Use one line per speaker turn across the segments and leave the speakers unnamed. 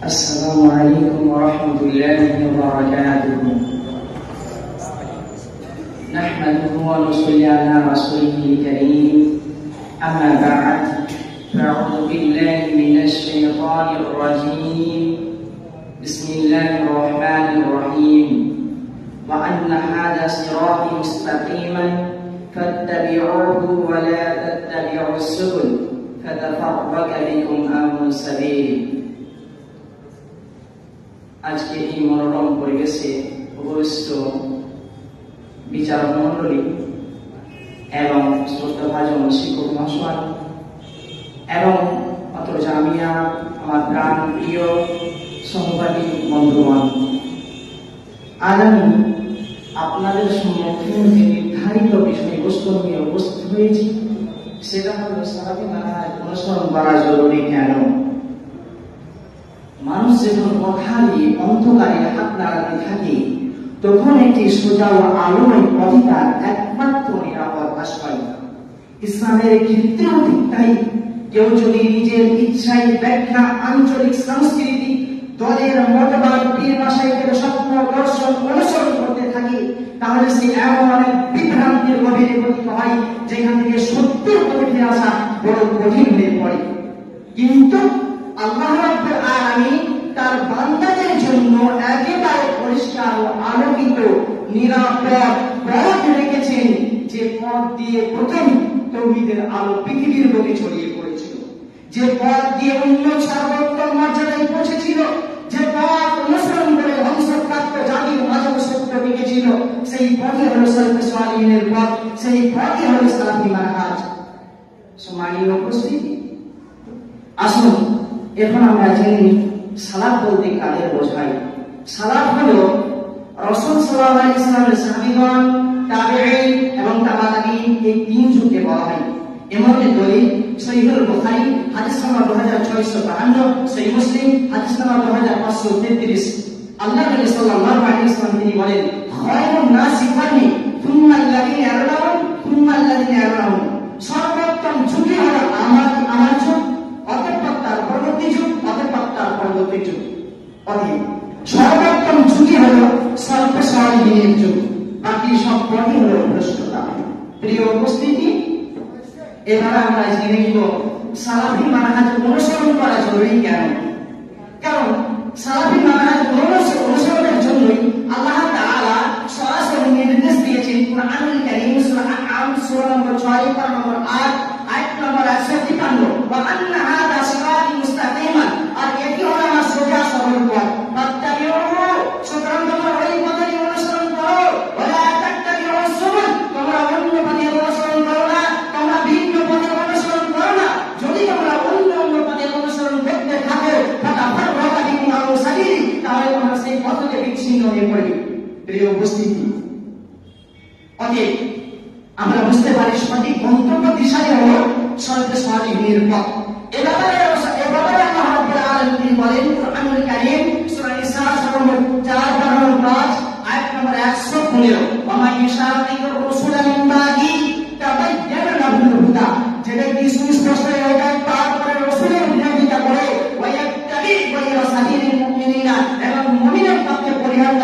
السلام عليكم ورحمة الله وبركاته. نحمده ونصلي على رسوله الكريم. أما بعد فأعوذ بالله من الشيطان الرجيم. بسم الله الرحمن الرحيم. وأن هذا صراطي مستقيما فاتبعوه ولا تتبعوا السبل فتفرق بكم عن سبيله আজকে এই মনোরম পরিবেশে উপবিষ্ট বিচারক মন্ডলী এবং শ্রদ্ধাভাজন শিক্ষক মহাশয় এবং অত জামিয়া, আমার প্রাণ প্রিয় সহপাঠী বন্ধুগণ, আজ আমি আপনাদের সম্মুখে যে নির্ধারিত বিষয়বস্তু নিয়ে উপস্থিত হয়েছি, সেটা হলো সারাদিন অনুসরণ করা জরুরি কেন? মানুষ যখন নাড়াতে থাকে তখন একটি সোজা ও পথই তার একমাত্র নিরাপদ আশ্রয়। ইসলামের ক্ষেত্রেও ঠিক তাই। কেউ যদি নিজের ইচ্ছায় ব্যাখ্যা, আঞ্চলিক সংস্কৃতি, দলের মতবাদ, পীর মাসাইকের স্বপ্ন, দর্শন, অনুসরণ করতে থাকে, তাহলে সে এমন অনেক বিভ্রান্তির গভীরে পতিত হয়, যেখান থেকে সত্যের পথে আসা বড় কঠিন হয়ে পড়ে। কিন্তু আল্লাহ আলামিন তার বান্দাদের জন্য একেবারে পরিষ্কার ও আলোকিত, নিরাপদ পথ রেখেছেন যে পথ দিয়ে প্রথম তৌহিদের আলো পৃথিবীর বুকে ছড়িয়ে পড়েছিল। যে পথ দিয়ে অন্য সর্বোত্তম মর্যাদায় পৌঁছেছিল। যে পথ অনুসরণ করে ধ্বংসপ্রাপ্ত জাতির মাঝে সত্য রেখেছিল সেই পথে হলো সালিহিনের পথ, সেই পথই হলো সালাফি মানহাজ সম্মানীয় উপস্থিতি? আসুন, এখন আমরা জেনে সালাদ বলতে কাদের বোঝাই সালাদ হলো রসুল সাল্লাল্লাহু আলাইহি সাল্লামের সাহাবীগণ এবং তাবাঈন এই তিন যুগকে বলা হয়। এমন দলিল সহিহুল বুখারী, হাদিস নাম্বার 2652 সহিহ মুসলিম, হাদিস নাম্বার 2533 আল্লাহ নবী সাল্লাল্লাহু আলাইহি তিনি বলেন, খায়রুন নাসি কারনি থুম্মা সারিদিনের যুগ বাকি সব পথই হলো প্রিয় উপস্থিতি, এবার আমরা জেনে নিব, সালাফি অনুসরণ করা জরুরি কেন? কারণ সালাফি বিচ্ছিন্ন হয়ে প্রিয় উপস্থিতি। অতএব, আমরা বুঝতে পারি সঠিক গন্তব্য দিশাই হলো সর্বে সঠিক নির্পথ এ ব্যাপারে এ ব্যাপারে আল্লাহ রাব্বুল আলামিন বলেন, কুরআনুল কারীম, সূরা নিসা নম্বর 4 নম্বর 5 আয়াত নম্বর 115 ওয়া ইউশাকিকুর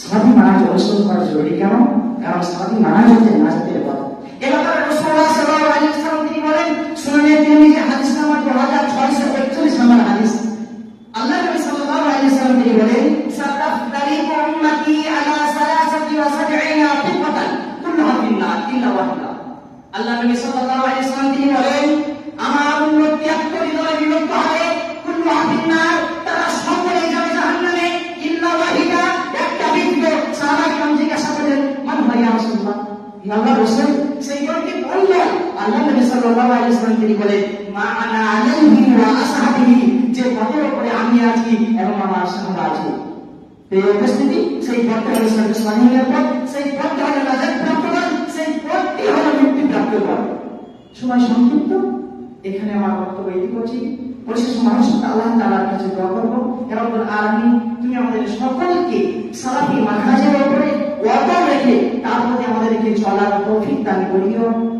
সালাফি মানাজ অনুসরণ করা জরুরি কেন কারণ সালাফি মানাজ হচ্ছে নাজাতের পথ এ ব্যাপারে রাসূলুল্লাহ সাল্লাল্লাহু আলাইহি ওয়াসাল্লাম তিনি বলেন সুনানে তিরমিজি হাদিস নাম্বার 2641 নম্বর হাদিস আল্লাহ নবী সাল্লাল্লাহু আলাইহি ওয়াসাল্লাম তিনি বলেন সাতাফতারিকু উম্মতি আলা সালাসাতি ওয়া সাবঈনা ফিরকাতান কুল্লুহা ফিন্নার ইল্লা ওয়াহিদা আল্লাহ নবী সাল্লাল্লাহু আলাইহি ওয়াসাল্লাম তিনি বলেন আমার উম্মত 73 দলে বিভক্ত হবে কুল্লুহা ফিন্নার রাসূলুল্লাহ ইয়া আল্লাহ রাসূল সেই ব্যক্তি বলল আল্লাহ নবী সাল্লাল্লাহু আলাইহি ওয়াসাল্লাম তিনি বলেন মা আনা আলাইহি ওয়া আসহাবিহি যে পথের উপরে আমি আছি এবং আমার সঙ্গে আছি এই উপস্থিতি সেই পথটা হলো সর্বস্বাধীনের পথ সেই পথটা হলো পথ সেই পথটি হলো মুক্তি প্রাপ্ত পথ সময় সংক্ষিপ্ত এখানে আমার বক্তব্য এটি করছি পরিশেষ মানুষ আল্লাহ তাআলার কাছে দোয়া করব এবং আলামিন তুমি আমাদের সকলকে সালাফি মানহাজের উপরে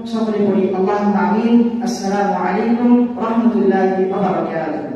شغل الله اللهم آمين. السلام عليكم ورحمة الله وبركاته.